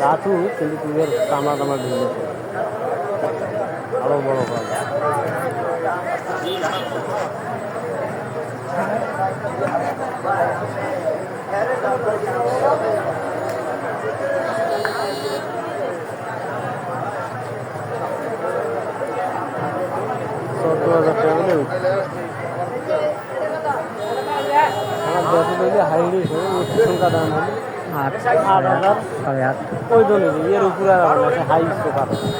দাঁতু কিন্তু তুই কামড়া টামড়া ঢুকলে আরও বড় করা যায়। চোদ্দ আট আট হাজার সাড়ে আট ওই জন্য এর উপরে হাই বাসন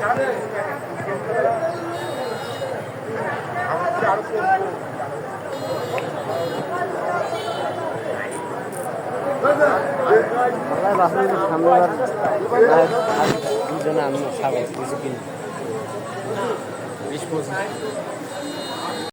সামনে আর দুজনে আমি খাব কিছু কিনি বিশ পঁচিশ